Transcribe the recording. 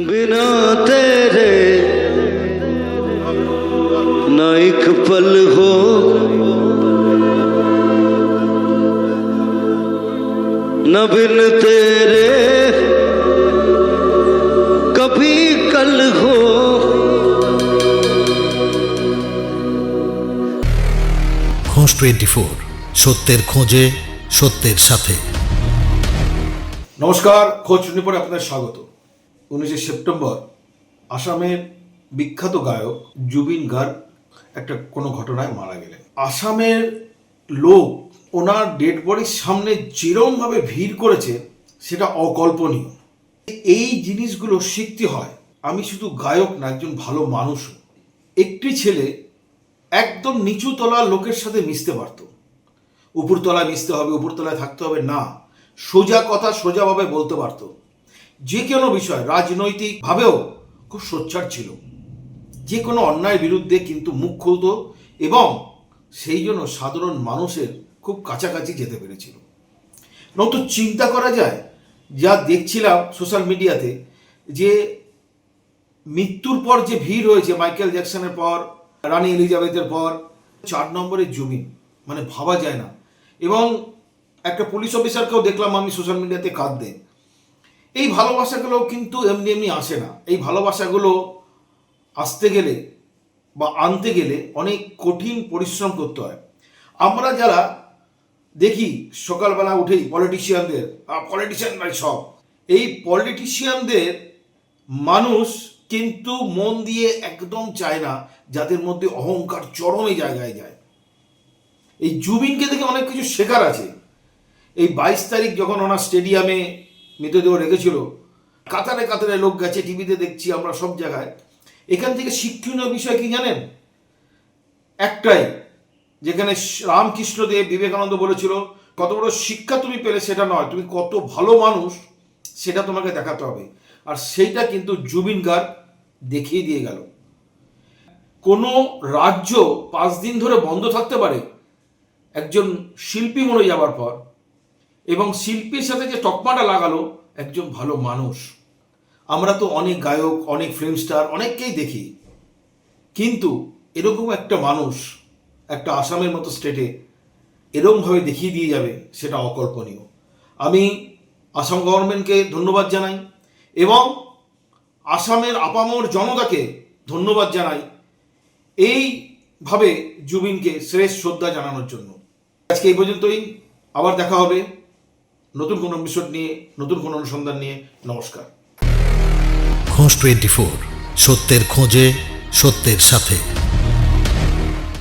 बिना तेरे न एक पल हो न बिन तेरे कभी कल हो খোঁজ টোয়েন্টি ফোর সত্যের খোঁজে সত্যের সাথে নমস্কার খোঁজ রিপোর্টে আপনাদের স্বাগত উনিশে সেপ্টেম্বর আসামের বিখ্যাত গায়ক জুবিন গার্গ একটা কোনো ঘটনায় মারা গেলেন। আসামের লোক ওনার ডেড বডির সামনে যেরমভাবে ভিড় করেছে, সেটা অকল্পনীয়। এই জিনিসগুলো শিখতে হয়। আমি শুধু গায়ক না, একজন ভালো মানুষও। একটি ছেলে একদম নিচু তলার লোকের সাথে মিশতে পারতো। উপরতলায় মিশতে হবে, উপরতলায় থাকতে হবে, না। সোজা কথা সোজাভাবে বলতে পারতো। যে কোনো বিষয়, রাজনৈতিকভাবেও খুব সোচ্চার ছিল। যে কোনো অন্যায়ের বিরুদ্ধে কিন্তু মুখ খুলতো এবং সেই জন্য সাধারণ মানুষের খুব কাছাকাছি যেতে পেরেছিল। নতুন চিন্তা করা যায়, যা দেখছিলাম সোশ্যাল মিডিয়াতে, যে মৃত্যুর পর যে ভিড় হয়েছে মাইকেল জ্যাকসনের পর, রানী এলিজাবেথের পর, চার নম্বরের জমি মানে ভাবা যায় না। এবং একটা পুলিশ অফিসারকেও দেখলাম আমি সোশ্যাল মিডিয়াতে কাঁদতে। এই ভালোবাসাগুলো কিন্তু এমনি এমনি আসে না। এই ভালোবাসাগুলো আসতে গেলে বা আনতে গেলে অনেক কঠিন পরিশ্রম করতে হয়। আমরা যারা দেখি, সকালবেলা উঠেই পলিটিশিয়ানদের পলিটিশিয়ান ভাই সব, এই পলিটিশিয়ানদের মানুষ কিন্তু মন দিয়ে একদম চায় না যাদের মধ্যে অহংকার চরমে জায়গায় যায়। এই জুবিনকে দেখে অনেক কিছু শেখার আছে। এই বাইশ তারিখ যখন ওনার স্টেডিয়ামে মৃতদেহ রেখেছিল। কাতারে কাতারে লোক গেছে, টিভিতে দেখছি আমরা সব জায়গায়। এখান থেকে শিক্ষণীয় বিষয় কি জানেন? একটাই, যেখানে রামকৃষ্ণদেব বিবেকানন্দ বলেছিল, কত বড় শিক্ষা তুমি পেলে সেটা নয়, তুমি কত ভালো মানুষ, সেটা তোমাকে দেখাতে হবে। আর সেইটা কিন্তু জুবিন গার্গ দেখিয়ে দিয়ে গেল। কোনো রাজ্য পাঁচ দিন ধরে বন্ধ থাকতে পারে, একজন শিল্পী মরে যাওয়ার পর এবং শিল্পীর সাথে যে টকমাটা লাগালো, একজন ভালো মানুষ। আমরা তো অনেক গায়ক, অনেক ফিল্ম স্টার অনেককেই দেখি। কিন্তু এরকম একটা মানুষ একটা আসামের মতো স্টেটে এরকমভাবে দেখিয়ে দিয়ে যাবে, সেটা অকল্পনীয়। আমি আসাম গভর্নমেন্টকে ধন্যবাদ জানাই এবং আসামের আপামর জনতাকে ধন্যবাদ জানাই এইভাবে জুবিনকে শ্রেষ্ঠ শ্রদ্ধা জানানোর জন্য। আজকে এই পর্যন্তই, আবার দেখা হবে। নতুন কোনো এপিসোড নিয়ে, নতুন কোনো অনুসন্ধান নিয়ে, নমস্কার। খোঁজ টোয়েন্টি ফোর সত্যের খোঁজে, সত্যের সাথে।